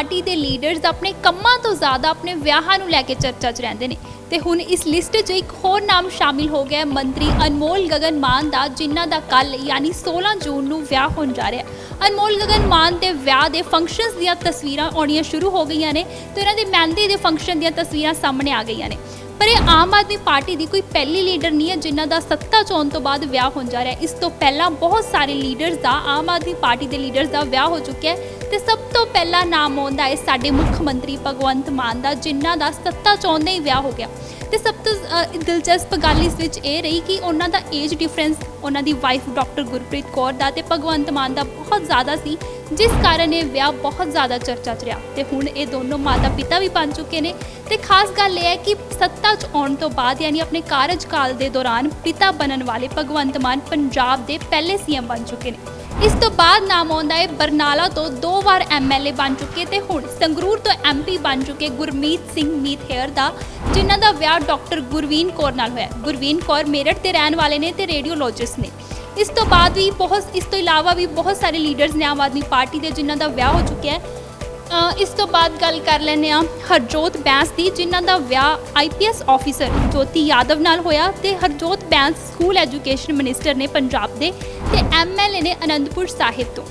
Party ਦੇ leaders ਆਪਣੇ ਕੰਮਾਂ ਤੋਂ ਜ਼ਿਆਦਾ ਆਪਣੇ ਵਿਆਹਾਂ ਨੂੰ ਲੈ ਕੇ ਚਰਚਾ 'ਚ ਰਹਿੰਦੇ ਨੇ। ਤੇ ਹੁਣ ਇਸ ਲਿਸਟ 'ਚ ਇੱਕ ਹੋਰ ਨਾਮ ਸ਼ਾਮਿਲ ਹੋ ਗਿਆ ਹੈ, ਮੰਤਰੀ ਅਨਮੋਲ ਗਗਨ ਮਾਨ ਦਾ, ਜਿਨ੍ਹਾਂ ਦਾ ਕੱਲ ਯਾਨੀ 16 ਜੂਨ ਨੂੰ ਵਿਆਹ ਹੋਣ ਜਾ ਰਿਹਾ ਹੈ। ਅਨਮੋਲ ਗਗਨ ਮਾਨ ਦੇ ਵਿਆਹ ਦੇ ਫੰਕਸ਼ਨਸ ਦੀਆਂ ਤਸਵੀਰਾਂ ਆਉਣੀਆਂ ਸ਼ੁਰੂ ਹੋ ਗਈਆਂ ਨੇ ਤੇ ਉਹਨਾਂ ਦੇ ਮਹਿੰਦੀ ਦੇ ਫੰਕਸ਼ਨ ਦੀਆਂ ਤਸਵੀਰਾਂ ਸਾਹਮਣੇ ਆ ਗਈਆਂ ਨੇ। ਪਰ ਇਹ ਆਮ ਆਦਮੀ ਪਾਰਟੀ ਦੀ ਕੋਈ ਪਹਿਲੀ ਲੀਡਰ ਨਹੀਂ ਹੈ, ਜਿਨ੍ਹਾਂ ਦਾ ਸੱਤਾ ਚੋਣ ਤੋਂ ਬਾਅਦ ਵਿਆਹ ਹੋਣ ਜਾ ਰਿਹਾ ਇਸ ਤੋਂ ਪਹਿਲਾਂ ਬਹੁਤ ਸਾਰੇ ਲੀਡਰਸ ਦਾ, ਆਮ ਆਦਮੀ ਪਾਰਟੀ ਦੇ ਲੀਡਰਸ ਦਾ ਵਿਆਹ ਹੋ ਚੁੱਕਿਆ ਹੈ। ਤੇ ਸਭ ਤੋਂ ਪਹਿਲਾ ਨਾਮ ਆਉਂਦਾ ਹੈ ਸਾਡੇ ਮੁੱਖ ਮੰਤਰੀ ਭਗਵੰਤ ਮਾਨ ਦਾ ਜਿਨ੍ਹਾਂ ਦਾ ਸੱਤਾ ਚੋਣ ਦੇ ਹੀ ਵਿਆਹ ਹੋ ਗਿਆ। ਤੇ ਸਭ ਤੋਂ ਅ, ਦਿਲਚਸਪ ਗੱਲ ਇਸ ਵਿੱਚ ਇਹ ਰਹੀ ਕਿ ਉਹਨਾਂ ਦਾ ਏਜ ਡਿਫਰੈਂਸ ਉਹਨਾਂ ਦੀ ਵਾਈਫ ਡਾਕਟਰ ਗੁਰਪ੍ਰੀਤ ਕੌਰ ਦਾ ਤੇ ਭਗਵੰਤ ਮਾਨ ਦਾ ਬਹੁਤ ਜ਼ਿਆਦਾ ਸੀ ਜਿਸ ਕਾਰਨ ਇਹ ਵਿਆਹ ਬਹੁਤ ਜ਼ਿਆਦਾ ਚਰਚਾ 'ਚ ਰਿਹਾ। ਤੇ ਹੁਣ ਇਹ ਦੋਨੋਂ ਮਾਤਾ ਪਿਤਾ ਵੀ ਬਣ ਚੁੱਕੇ ਨੇ। ਤੇ ਖਾਸ ਗੱਲ ਇਹ ਹੈ ਕਿ ਸੱਤਾ 'ਚ ਆਉਣ ਤੋਂ ਬਾਅਦ ਯਾਨੀ ਆਪਣੇ ਕਾਰਜਕਾਲ ਦੇ ਦੌਰਾਨ ਪਿਤਾ ਬਣਨ ਵਾਲੇ ਭਗਵੰਤ ਮਾਨ ਪੰਜਾਬ ਦੇ ਪਹਿਲੇ ਸੀਐਮ ਬਣ ਚੁੱਕੇ ਨੇ। ਇਸ ਤੋਂ ਬਾਅਦ ਨਾਮ ਆਉਂਦਾ ਹੈ ਬਰਨਾਲਾ ਤੋਂ ਦੋ ਵਾਰ ਐਮਐਲਏ ਬਣ ਚੁੱਕੇ ਤੇ ਹੁਣ ਸੰਗਰੂਰ ਤੋਂ ਐਮਪੀ ਬਣ ਚੁੱਕੇ ਗੁਰਮੀਤ ਸਿੰਘ ਮੀਤ ਹੇਅਰ ਦਾ, ਜਿਨ੍ਹਾਂ ਦਾ ਵਿਆਹ ਡਾਕਟਰ ਗੁਰਵੀਨ ਕੌਰ ਨਾਲ ਹੋਇਆ। ਗੁਰਵੀਨ ਕੌਰ ਮੇਰਠ ਦੇ ਰਹਿਣ ਵਾਲੇ ਨੇ ਤੇ ਰੇਡੀਓਲੋਜਿਸਟ ਨੇ। ਇਸ ਤੋਂ ਬਾਅਦ ਵੀ ਬਹੁਤ, ਇਸ ਤੋਂ ਇਲਾਵਾ ਵੀ ਬਹੁਤ ਸਾਰੇ ਲੀਡਰਸ ਨੇ ਆਮ ਆਦਮੀ ਪਾਰਟੀ ਦੇ ਜਿਨ੍ਹਾਂ ਦਾ ਵਿਆਹ ਹੋ ਚੁੱਕਿਆ ਹੈ। ਇਸ ਤੋਂ ਬਾਅਦ ਗੱਲ ਕਰ ਲੈਂਦੇ ਆ ਹਰਜੋਤ ਬੈਂਸ ਦੀ, ਜਿਨ੍ਹਾਂ ਦਾ ਵਿਆਹ ਆਈਪੀਐਸ ਆਫੀਸਰ ਜੋਤੀ ਯਾਦਵ ਨਾਲ ਹੋਇਆ ਤੇ Harjot Bains school education minister ਨੇ ਪੰਜਾਬ ਦੇ ਤੇ ਐਮਐਲਏ ਨੇ ਅਨੰਦਪੁਰ ਸਾਹਿਬ ਤੋਂ।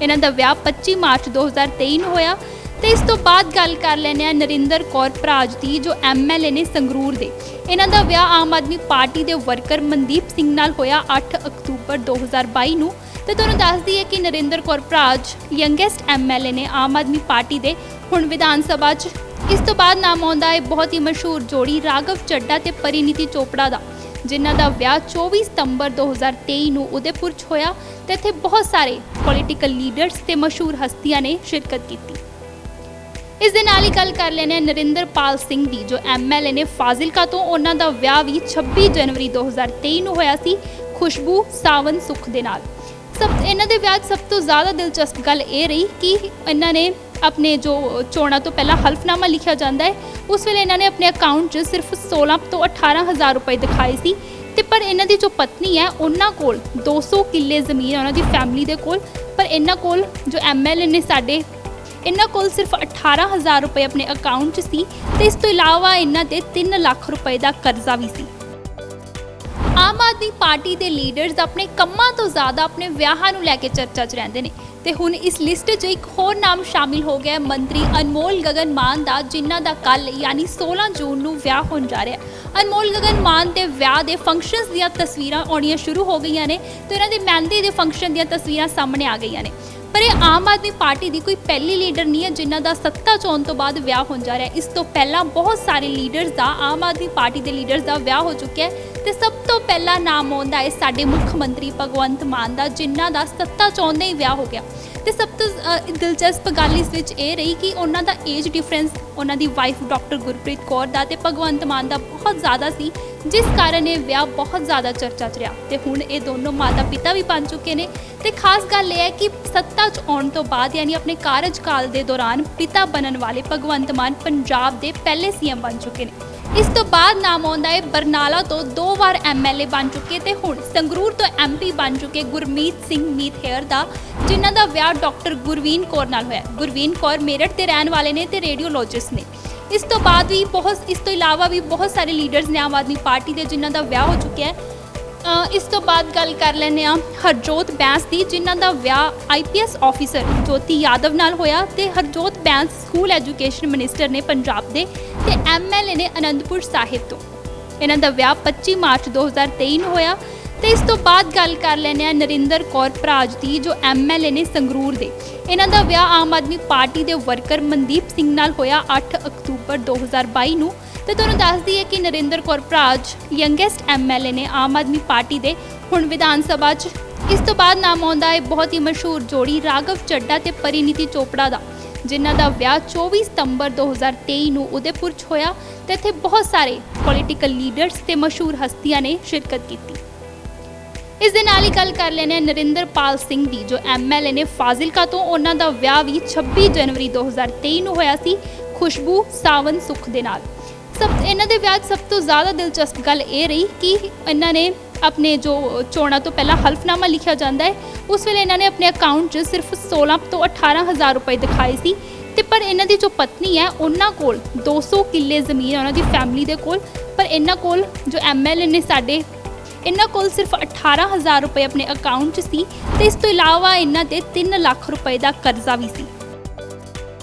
ਇਹਨਾਂ ਦਾ ਵਿਆਹ 25 ਮਾਰਚ 2023 ਨੂੰ ਹੋਇਆ ਤੇ ਇਸ ਤੋਂ ਬਾਅਦ ਗੱਲ ਕਰ ਲੈਂਦੇ ਆ ਨਰਿੰਦਰ ਕੌਰ ਭਰਾਜ ਦੀ, ਜੋ ਐਮਐਲਏ ਨੇ ਸੰਗਰੂਰ ਦੇ। ਇਹਨਾਂ ਦਾ ਵਿਆਹ ਆਮ ਆਦਮੀ ਪਾਰਟੀ ਦੇ ਵਰਕਰ ਮਨਦੀਪ ਸਿੰਘ ਨਾਲ ਹੋਇਆ 8 ਅਕਤੂਬਰ 2022 ਨੂੰ। ਤੇ ਤੁਹਾਨੂੰ ਦੱਸ ਦਈਏ ਕਿ ਨਰਿੰਦਰ ਕੌਰ ਭਰਾਜ ਯੰਗੈਸਟ ਐਮਐਲਏ ਨੇ ਆਮ ਆਦਮੀ ਪਾਰਟੀ ਦੇ ਹੁਣ ਵਿਧਾਨ ਸਭਾ 'ਚ। ਇਸ ਤੋਂ ਬਾਅਦ ਨਾਮ ਆਉਂਦਾ ਹੈ ਬਹੁਤ ਹੀ ਮਸ਼ਹੂਰ ਜੋੜੀ ਰਾਘਵ ਚੱਡਾ ਤੇ ਪਰਿਨੀਤੀ ਚੋਪੜਾ ਦਾ, ਜਿਨ੍ਹਾਂ ਦਾ ਵਿਆਹ 24 ਸਤੰਬਰ 2023 ਨੂੰ ਉਦੈਪੁਰ 'ਚ ਹੋਇਆ ਤੇ ਇੱਥੇ ਬਹੁਤ ਸਾਰੇ ਪੋਲੀਟੀਕਲ ਲੀਡਰਸ ਤੇ ਮਸ਼ਹੂਰ ਹਸਤੀਆਂ ਨੇ ਸ਼ਿਰਕਤ ਕੀਤੀ। ਇਸ ਦੇ ਨਾਲ ਹੀ ਗੱਲ ਕਰ ਲੈਣੇ ਨਰਿੰਦਰਪਾਲ ਸਿੰਘ ਦੀ, ਜੋ ਐਮਐਲਏ ਨੇ ਫਾਜ਼ਿਲਕਾ ਤੋਂ ਉਹਨਾਂ ਦਾ ਵਿਆਹ ਵੀ 26 ਜਨਵਰੀ 2023 ਨੂੰ ਹੋਇਆ ਸੀ, ਖੁਸ਼ਬੂ ਸਾਵਨ ਸੁਖ ਦੇ ਨਾਲ। ਸਭ, ਇਹਨਾਂ ਦੇ ਵਿਆਹ 'ਚ ਸਭ ਤੋਂ ਜ਼ਿਆਦਾ ਦਿਲਚਸਪ ਗੱਲ ਇਹ ਰਹੀ ਕਿ ਇਹਨਾਂ ਨੇ ਆਪਣੇ ਜੋ ਚੋਣਾਂ ਤੋਂ ਪਹਿਲਾਂ ਹਲਫਨਾਮਾ ਲਿਖਿਆ ਜਾਂਦਾ ਹੈ, ਉਸ ਵੇਲੇ ਇਹਨਾਂ ਨੇ ਆਪਣੇ ਅਕਾਊਂਟ 'ਚ ਸਿਰਫ 16 ਤੋਂ 18000 ਰੁਪਏ ਦਿਖਾਏ ਸੀ ਤੇ ਪਰ ਇਹਨਾਂ ਦੀ ਜੋ ਪਤਨੀ ਹੈ, ਉਹਨਾਂ ਕੋਲ 200 ਕਿੱਲੇ ਜ਼ਮੀਨ ਹੈ ਉਹਨਾਂ ਦੀ ਫੈਮਿਲੀ ਦੇ ਕੋਲ, ਪਰ ਇਹਨਾਂ ਕੋਲ ਜੋ ਐਮਐਲਏ ਨੇ ਸਾਡੇ ਇਹਨਾਂ ਕੋਲ ਸਿਰਫ 18000 ਰੁਪਏ ਆਪਣੇ ਅਕਾਊਂਟ 'ਚ ਸੀ ਤੇ ਇਸ ਤੋਂ ਇਲਾਵਾ ਇਹਨਾਂ ਤੇ 3 ਲੱਖ ਰੁਪਏ ਦਾ ਕਰਜ਼ਾ ਵੀ ਸੀ। ਆਮ ਆਦਮੀ ਪਾਰਟੀ ਦੇ ਲੀਡਰਸ ਆਪਣੇ ਕੰਮਾਂ ਤੋਂ ਜ਼ਿਆਦਾ ਆਪਣੇ ਵਿਆਹਾਂ ਨੂੰ ਲੈ ਕੇ ਚਰਚਾ 'ਚ ਰਹਿੰਦੇ ਨੇ। ਤੇ ਹੁਣ ਇਸ ਲਿਸਟ 'ਚ ਇੱਕ ਹੋਰ ਨਾਮ ਸ਼ਾਮਿਲ ਹੋ ਗਿਆ ਹੈ, ਮੰਤਰੀ ਅਨਮੋਲ ਗਗਨ ਮਾਨ ਦਾ, ਜਿਨ੍ਹਾਂ ਦਾ ਕੱਲ ਯਾਨੀ 16 ਜੂਨ ਨੂੰ ਵਿਆਹ ਹੋਣ ਜਾ ਰਿਹਾ ਹੈ। ਅਨਮੋਲ ਗਗਨ ਮਾਨ ਦੇ ਵਿਆਹ ਦੇ ਫੰਕਸ਼ਨਸ ਦੀਆਂ ਤਸਵੀਰਾਂ ਆਉਣੀਆਂ ਸ਼ੁਰੂ ਹੋ ਗਈਆਂ ਨੇ ਤੇ ਉਹਨਾਂ ਦੇ ਮਹਿੰਦੀ ਦੇ ਫੰਕਸ਼ਨ ਦੀਆਂ ਤਸਵੀਰਾਂ ਸਾਹਮਣੇ ਆ ਗਈਆਂ ਨੇ। ਪਰ ਇਹ ਆਮ ਆਦਮੀ ਪਾਰਟੀ ਦੀ ਕੋਈ ਪਹਿਲੀ ਲੀਡਰ ਨਹੀਂ ਹੈ, ਜਿਨ੍ਹਾਂ ਦਾ ਸੱਤਾ ਚੋਣ ਤੋਂ ਬਾਅਦ ਵਿਆਹ ਹੋਣ ਜਾ ਰਿਹਾ ਇਸ ਤੋਂ ਪਹਿਲਾਂ ਬਹੁਤ ਸਾਰੇ ਲੀਡਰਸ ਦਾ, ਆਮ ਆਦਮੀ ਪਾਰਟੀ ਦੇ ਲੀਡਰਸ ਦਾ ਵਿਆਹ ਹੋ ਚੁੱਕਿਆ ਹੈ। ਤੇ ਸਭ ਤੋਂ ਪਹਿਲਾ ਨਾਮ ਆਉਂਦਾ ਹੈ ਸਾਡੇ ਮੁੱਖ ਮੰਤਰੀ ਭਗਵੰਤ ਮਾਨ ਦਾ ਜਿਨ੍ਹਾਂ ਦਾ ਸੱਤਾ ਚੋਣ ਦੇ ਹੀ ਵਿਆਹ ਹੋ ਗਿਆ। ਤੇ ਸਭ ਤੋਂ ਅ, ਦਿਲਚਸਪ ਗੱਲ ਇਸ ਵਿੱਚ ਇਹ ਰਹੀ ਕਿ ਉਹਨਾਂ ਦਾ ਏਜ ਡਿਫਰੈਂਸ ਉਹਨਾਂ ਦੀ ਵਾਈਫ ਡਾਕਟਰ ਗੁਰਪ੍ਰੀਤ ਕੌਰ ਦਾ ਤੇ ਭਗਵੰਤ ਮਾਨ ਦਾ ਬਹੁਤ ਜ਼ਿਆਦਾ ਸੀ ਜਿਸ ਕਾਰਨ ਇਹ ਵਿਆਹ ਬਹੁਤ ਜ਼ਿਆਦਾ ਚਰਚਾ 'ਚ ਰਿਹਾ। ਤੇ ਹੁਣ ਇਹ ਦੋਨੋਂ ਮਾਤਾ ਪਿਤਾ ਵੀ ਬਣ ਚੁੱਕੇ ਨੇ। ਤੇ ਖਾਸ ਗੱਲ ਇਹ ਹੈ ਕਿ ਸੱਤਾ 'ਚ ਆਉਣ ਤੋਂ ਬਾਅਦ ਯਾਨੀ ਆਪਣੇ ਕਾਰਜਕਾਲ ਦੇ ਦੌਰਾਨ ਪਿਤਾ ਬਣਨ ਵਾਲੇ ਭਗਵੰਤ ਮਾਨ ਪੰਜਾਬ ਦੇ ਪਹਿਲੇ ਸੀਐਮ ਬਣ ਚੁੱਕੇ ਨੇ। ਇਸ ਤੋਂ ਬਾਅਦ ਨਾਮ ਆਉਂਦਾ ਹੈ ਬਰਨਾਲਾ ਤੋਂ ਦੋ ਵਾਰ ਐਮਐਲਏ ਬਣ ਚੁੱਕੇ ਤੇ ਹੁਣ ਸੰਗਰੂਰ ਤੋਂ ਐਮਪੀ ਬਣ ਚੁੱਕੇ ਗੁਰਮੀਤ ਸਿੰਘ ਮੀਤ ਦਾ, ਜਿਨ੍ਹਾਂ ਦਾ ਵਿਆਹ ਡਾਕਟਰ ਗੁਰਵੀਨ ਕੌਰ ਨਾਲ ਹੋਇਆ। ਗੁਰਵੀਨ ਕੌਰ ਮੇਰਠ ਦੇ ਰਹਿਣ ਵਾਲੇ ਨੇ ਤੇ ਰੇਡੀਓਲੋਜਿਸਟ ਨੇ। ਇਸ ਤੋਂ ਬਾਅਦ ਵੀ ਬਹੁਤ, ਇਸ ਤੋਂ ਇਲਾਵਾ ਵੀ ਬਹੁਤ ਸਾਰੇ ਲੀਡਰਸ ਨੇ ਆਮ ਆਦਮੀ ਪਾਰਟੀ ਦੇ ਜਿਨ੍ਹਾਂ ਦਾ ਵਿਆਹ ਹੋ ਚੁੱਕਿਆ ਹੈ। ਇਸ ਤੋਂ ਬਾਅਦ ਗੱਲ ਕਰ ਲੈਂਦੇ ਆ ਹਰਜੋਤ ਬੈਂਸ ਦੀ, ਜਿਨ੍ਹਾਂ ਦਾ ਵਿਆਹ ਆਈਪੀਐਸ ਆਫੀਸਰ ਜੋਤੀ ਯਾਦਵ ਨਾਲ ਹੋਇਆ ਤੇ Harjot Bains school education minister ਨੇ ਪੰਜਾਬ ਦੇ ਤੇ ਐਮਐਲਏ ਨੇ ਅਨੰਦਪੁਰ ਸਾਹਿਬ ਤੋਂ। ਇਹਨਾਂ ਦਾ ਵਿਆਹ 25 ਮਾਰਚ 2023 ਨੂੰ ਹੋਇਆ ਤੇ ਇਸ ਤੋਂ ਬਾਅਦ ਗੱਲ ਕਰ ਲੈਂਦੇ ਆ ਨਰਿੰਦਰ ਕੌਰ ਭਰਾਜ ਦੀ, ਜੋ ਐਮਐਲਏ ਨੇ ਸੰਗਰੂਰ ਦੇ। ਇਹਨਾਂ ਦਾ ਵਿਆਹ ਆਮ ਆਦਮੀ ਪਾਰਟੀ ਦੇ ਵਰਕਰ ਮਨਦੀਪ ਸਿੰਘ ਨਾਲ ਹੋਇਆ 8 ਅਕਤੂਬਰ 2022 ਨੂੰ। ਤੇ ਤੁਹਾਨੂੰ ਦੱਸ ਦਈਏ ਕਿ ਨਰਿੰਦਰ ਕੌਰ ਭਰਾਜ ਯੰਗੈਸਟ ਐਮਐਲਏ ਨੇ ਆਮ ਆਦਮੀ ਪਾਰਟੀ ਦੇ ਹੁਣ ਵਿਧਾਨ ਸਭਾ 'ਚ। ਇਸ ਤੋਂ ਬਾਅਦ ਨਾਮ ਆਉਂਦਾ ਹੈ ਬਹੁਤ ਹੀ ਮਸ਼ਹੂਰ ਜੋੜੀ ਰਾਘਵ ਚੱਡਾ ਤੇ ਪਰਿਨੀਤੀ ਚੋਪੜਾ ਦਾ, ਜਿਨ੍ਹਾਂ ਦਾ ਵਿਆਹ 24 ਸਤੰਬਰ 2023 ਨੂੰ ਉਦੈਪੁਰ 'ਚ ਹੋਇਆ ਤੇ ਇੱਥੇ ਬਹੁਤ ਸਾਰੇ ਪੋਲੀਟੀਕਲ ਲੀਡਰਸ ਤੇ ਮਸ਼ਹੂਰ ਹਸਤੀਆਂ ਨੇ ਸ਼ਿਰਕਤ ਕੀਤੀ। ਇਸ ਦੇ ਨਾਲ ਹੀ ਗੱਲ ਕਰ ਲੈਣੇ ਨਰਿੰਦਰਪਾਲ ਸਿੰਘ ਦੀ, ਜੋ ਐਮਐਲਏ ਨੇ ਫਾਜ਼ਿਲਕਾ ਤੋਂ ਉਹਨਾਂ ਦਾ ਵਿਆਹ ਵੀ 26 ਜਨਵਰੀ 2023 ਨੂੰ ਹੋਇਆ ਸੀ, ਖੁਸ਼ਬੂ ਸਾਵਨ ਸੁਖ ਦੇ ਨਾਲ। ਸਭ, ਇਹਨਾਂ ਦੇ ਵਿਆਹ 'ਚ ਸਭ ਤੋਂ ਜ਼ਿਆਦਾ ਦਿਲਚਸਪ ਗੱਲ ਇਹ ਰਹੀ ਕਿ ਇਹਨਾਂ ਨੇ ਆਪਣੇ ਜੋ ਚੋਣਾਂ ਤੋਂ ਪਹਿਲਾਂ ਹਲਫਨਾਮਾ ਲਿਖਿਆ ਜਾਂਦਾ ਹੈ, ਉਸ ਵੇਲੇ ਇਹਨਾਂ ਨੇ ਆਪਣੇ ਅਕਾਊਂਟ 'ਚ ਸਿਰਫ 16 ਤੋਂ 18000 ਰੁਪਏ ਦਿਖਾਏ ਸੀ ਤੇ ਪਰ ਇਹਨਾਂ ਦੀ ਜੋ ਪਤਨੀ ਹੈ, ਉਹਨਾਂ ਕੋਲ 200 ਕਿੱਲੇ ਜ਼ਮੀਨ ਹੈ ਉਹਨਾਂ ਦੀ ਫੈਮਿਲੀ ਦੇ ਕੋਲ, ਪਰ ਇਹਨਾਂ ਕੋਲ ਜੋ ਐਮਐਲਏ ਨੇ ਸਾਡੇ ਇਹਨਾਂ ਕੋਲ ਸਿਰਫ 18000 ਰੁਪਏ ਆਪਣੇ ਅਕਾਊਂਟ 'ਚ ਸੀ ਤੇ ਇਸ ਤੋਂ ਇਲਾਵਾ ਇਹਨਾਂ 'ਤੇ 3 ਲੱਖ ਰੁਪਏ ਦਾ ਕਰਜ਼ਾ ਵੀ ਸੀ।